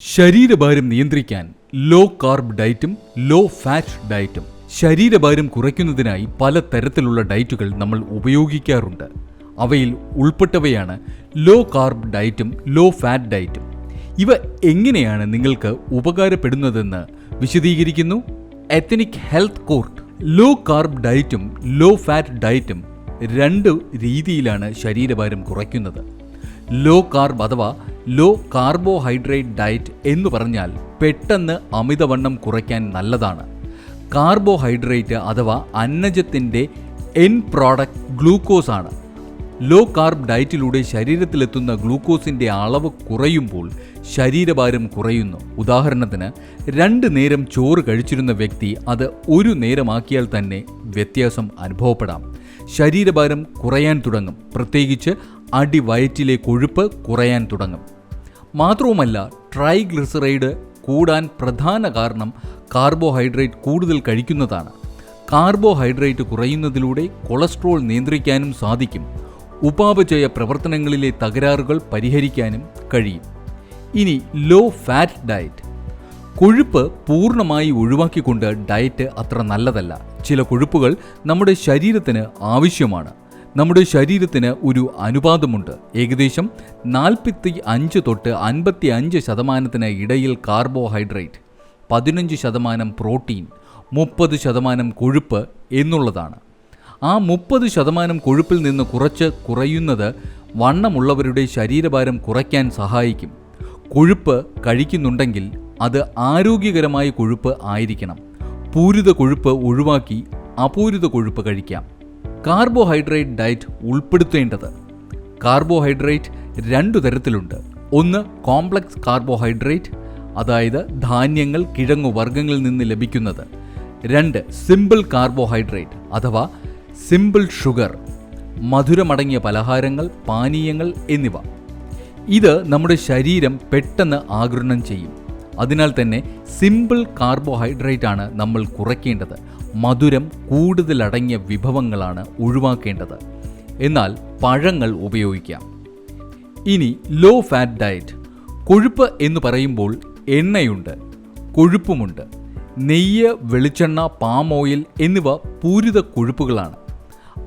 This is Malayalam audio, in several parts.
ശരീരഭാരം നിയന്ത്രിക്കാൻ ലോ കാർബ് ഡയറ്റും ലോ ഫാറ്റ് ഡയറ്റും ശരീരഭാരം കുറയ്ക്കുന്നതിനായി പല തരത്തിലുള്ള ഡയറ്റുകൾ നമ്മൾ ഉപയോഗിക്കാറുണ്ട്. അവയിൽ ഉൾപ്പെട്ടവയാണ് ലോ കാർബ് ഡയറ്റും ലോ ഫാറ്റ് ഡയറ്റും ഇവ എങ്ങനെയാണ് നിങ്ങൾക്ക് ഉപകാരപ്പെടുന്നതെന്ന് വിശദീകരിക്കുന്നു. Ethnic health court low carb ഡയറ്റും low fat ഡയറ്റും രണ്ട് രീതിയിലാണ് ശരീരഭാരം കുറയ്ക്കുന്നത്. ലോ കാർബ് അഥവാ ലോ കാർബോഹൈഡ്രേറ്റ് ഡയറ്റ് എന്ന് പറഞ്ഞാൽ പെട്ടെന്ന് അമിതവണ്ണം കുറയ്ക്കാൻ നല്ലതാണ്. കാർബോഹൈഡ്രേറ്റ് അഥവാ അന്നജത്തിന്റെ എൻ പ്രോഡക്റ്റ് ഗ്ലൂക്കോസ് ആണ്. ലോ കാർബ് ഡയറ്റിലൂടെ ശരീരത്തിലെത്തുന്ന ഗ്ലൂക്കോസിന്റെ അളവ് കുറയുമ്പോൾ ശരീരഭാരം കുറയുന്നു. ഉദാഹരണത്തിന് രണ്ട് നേരം ചോറ് കഴിച്ചിരുന്ന വ്യക്തി അത് ഒരു നേരമാക്കിയാൽ തന്നെ വ്യത്യാസം അനുഭവപ്പെടാം. ശരീരഭാരം കുറയാൻ തുടങ്ങും. പ്രത്യേകിച്ച് അടിവയറ്റിലെ കൊഴുപ്പ് കുറയാൻ തുടങ്ങും. മാത്രവുമല്ല ട്രൈഗ്ലിസറൈഡ് കൂടാൻ പ്രധാന കാരണം കാർബോഹൈഡ്രേറ്റ് കൂടുതൽ കഴിക്കുന്നതാണ്. കാർബോഹൈഡ്രേറ്റ് കുറയുന്നതിലൂടെ കൊളസ്ട്രോൾ നിയന്ത്രിക്കാനും സാധിക്കും. ഉപാപചയ പ്രവർത്തനങ്ങളിലെ തകരാറുകൾ പരിഹരിക്കാനും കഴിയും. ഇനി ലോ ഫാറ്റ് ഡയറ്റ്. കൊഴുപ്പ് പൂർണമായി ഒഴിവാക്കിക്കൊണ്ട് ഡയറ്റ് അത്ര നല്ലതല്ല. ചില കൊഴുപ്പുകൾ നമ്മുടെ ശരീരത്തിന് ആവശ്യമാണ്. നമ്മുടെ ശരീരത്തിന് ഒരു അനുപാതമുണ്ട്. ഏകദേശം നാൽപ്പത്തി അഞ്ച് തൊട്ട് അൻപത്തി അഞ്ച് ശതമാനത്തിന് ഇടയിൽ കാർബോഹൈഡ്രേറ്റ് പതിനഞ്ച് ശതമാനം പ്രോട്ടീൻ മുപ്പത് ശതമാനം കൊഴുപ്പ് എന്നുള്ളതാണ്. ആ മുപ്പത് ശതമാനം കൊഴുപ്പിൽ നിന്ന് കുറച്ച് കുറയുന്നത് വണ്ണമുള്ളവരുടെ ശരീരഭാരം കുറയ്ക്കാൻ സഹായിക്കും. കൊഴുപ്പ് കഴിക്കുന്നുണ്ടെങ്കിൽ അത് ആരോഗ്യകരമായ കൊഴുപ്പ് ആയിരിക്കണം. പൂരിത കൊഴുപ്പ് ഒഴിവാക്കി അപൂരിത കൊഴുപ്പ് കഴിക്കാം. Carbohydrate diet ഉൾപ്പെടുത്തേണ്ടത്. കാർബോഹൈഡ്രേറ്റ് രണ്ടു തരത്തിലുണ്ട്. ഒന്ന് കോംപ്ലക്സ് കാർബോഹൈഡ്രേറ്റ് അതായത് ധാന്യങ്ങൾ കിഴങ്ങു വർഗങ്ങളിൽ നിന്ന് ലഭിക്കുന്നത്. രണ്ട് സിമ്പിൾ കാർബോഹൈഡ്രേറ്റ് അഥവാ സിമ്പിൾ ഷുഗർ മധുരമടങ്ങിയ പലഹാരങ്ങൾ പാനീയങ്ങൾ എന്നിവ. ഇത് നമ്മുടെ ശരീരം പെട്ടെന്ന് ആഗിരണം ചെയ്യും. അതിനാൽ തന്നെ സിമ്പിൾ കാർബോഹൈഡ്രേറ്റ് ആണ് നമ്മൾ കുറയ്ക്കേണ്ടത്. മധുരം കൂടുതലടങ്ങിയ വിഭവങ്ങളാണ് ഒഴിവാക്കേണ്ടത്. എന്നാൽ പഴങ്ങൾ ഉപയോഗിക്കാം. ഇനി ലോ ഫാറ്റ് ഡയറ്റ്. കൊഴുപ്പ് എന്ന് പറയുമ്പോൾ എണ്ണയുണ്ട് കൊഴുപ്പുമുണ്ട് നെയ്യ് വെളിച്ചെണ്ണ പാം ഓയിൽ എന്നിവ പൂരിത കൊഴുപ്പുകളാണ്.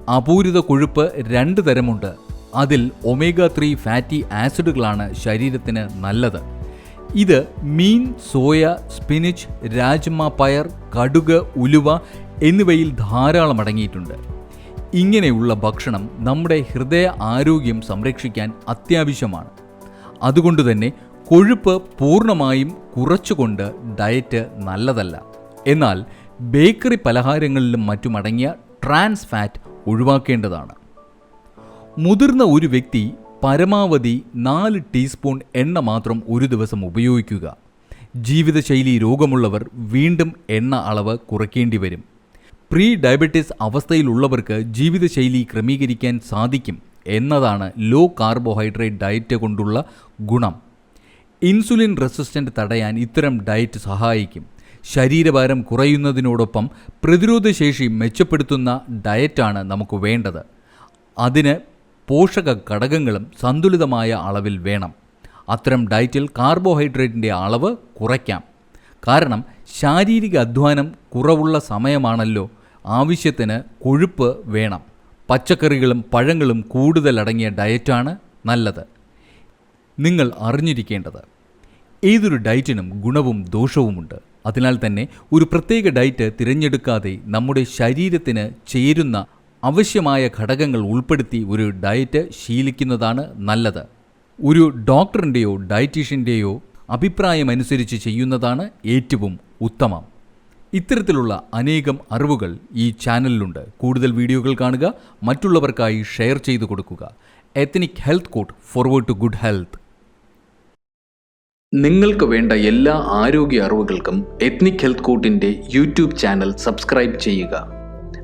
അപൂരിത കൊഴുപ്പ് രണ്ട് തരമുണ്ട്. അതിൽ ഒമേഗ ത്രീ ഫാറ്റി ആസിഡുകളാണ് ശരീരത്തിന് നല്ലത്. ഇത് മീൻ സോയ സ്പിനിച്ച് രാജ്മ പയർ കടുക് ഉലുവ എന്നിവയിൽ ധാരാളം അടങ്ങിയിട്ടുണ്ട്. ഇങ്ങനെയുള്ള ഭക്ഷണം നമ്മുടെ ഹൃദയ ആരോഗ്യം സംരക്ഷിക്കാൻ അത്യാവശ്യമാണ്. അതുകൊണ്ട് തന്നെ കൊഴുപ്പ് പൂർണമായും കുറച്ചുകൊണ്ട് ഡയറ്റ് നല്ലതല്ല. എന്നാൽ ബേക്കറി പലഹാരങ്ങളിലും മറ്റുമടങ്ങിയ ട്രാൻസ് ഫാറ്റ് ഒഴിവാക്കേണ്ടതാണ്. മുതിർന്ന ഒരു വ്യക്തി പരമാവധി നാല് ടീസ്പൂൺ എണ്ണ മാത്രം ഒരു ദിവസം ഉപയോഗിക്കുക. ജീവിതശൈലി രോഗമുള്ളവർ വീണ്ടും എണ്ണ അളവ് കുറയ്ക്കേണ്ടി വരും. പ്രീ ഡയബറ്റിസ് അവസ്ഥയിലുള്ളവർക്ക് ജീവിതശൈലി ക്രമീകരിക്കാൻ സാധിക്കും എന്നതാണ് ലോ കാർബോഹൈഡ്രേറ്റ് ഡയറ്റ് കൊണ്ടുള്ള ഗുണം. ഇൻസുലിൻ റെസിസ്റ്റന്റ് തടയാൻ ഇത്തരം ഡയറ്റ് സഹായിക്കും. ശരീരഭാരം കുറയുന്നതിനോടൊപ്പം പ്രതിരോധശേഷി മെച്ചപ്പെടുത്തുന്ന ഡയറ്റാണ് നമുക്ക് വേണ്ടത്. അതിന് പോഷക ഘടകങ്ങളും സന്തുലിതമായ അളവിൽ വേണം. അത്തരം ഡയറ്റിൽ കാർബോഹൈഡ്രേറ്റിന്റെ അളവ് കുറയ്ക്കാം. കാരണം ശാരീരിക അധ്വാനം കുറവുള്ള സമയമാണല്ലോ. ആവശ്യത്തിന് കൊഴുപ്പ് വേണം. പച്ചക്കറികളും പഴങ്ങളും കൂടുതലടങ്ങിയ ഡയറ്റാണ് നല്ലത്. നിങ്ങൾ അറിഞ്ഞിരിക്കേണ്ടത് ഏതൊരു ഡയറ്റിനും ഗുണവും ദോഷവുമുണ്ട്. അതിനാൽ തന്നെ ഒരു പ്രത്യേക ഡയറ്റ് തിരഞ്ഞെടുക്കാതെ നമ്മുടെ ശരീരത്തിന് ചേരുന്ന ആവശ്യമായ ഘടകങ്ങൾ ഉൾപ്പെടുത്തി ഒരു ഡയറ്റ് ശീലിക്കുന്നതാണ് നല്ലത്. ഒരു ഡോക്ടറിന്റെയോ ഡയറ്റീഷ്യന്റെയോ അഭിപ്രായമനുസരിച്ച് ചെയ്യുന്നതാണ് ഏറ്റവും ഉത്തമം. ഇത്തരത്തിലുള്ള അനേകം അറിവുകൾ ഈ ചാനലിലുണ്ട് കൂടുതൽ വീഡിയോകൾ കാണുക മറ്റുള്ളവർക്കായി ഷെയർ ചെയ്തു കൊടുക്കുക. Ethnic health court forward to good health നിങ്ങൾക്ക് വേണ്ട എല്ലാ ആരോഗ്യ അറിവുകൾക്കും എത്നിക് ഹെൽത്ത് കോട്ടിന്റെ യൂട്യൂബ് ചാനൽ സബ്സ്ക്രൈബ് ചെയ്യുക.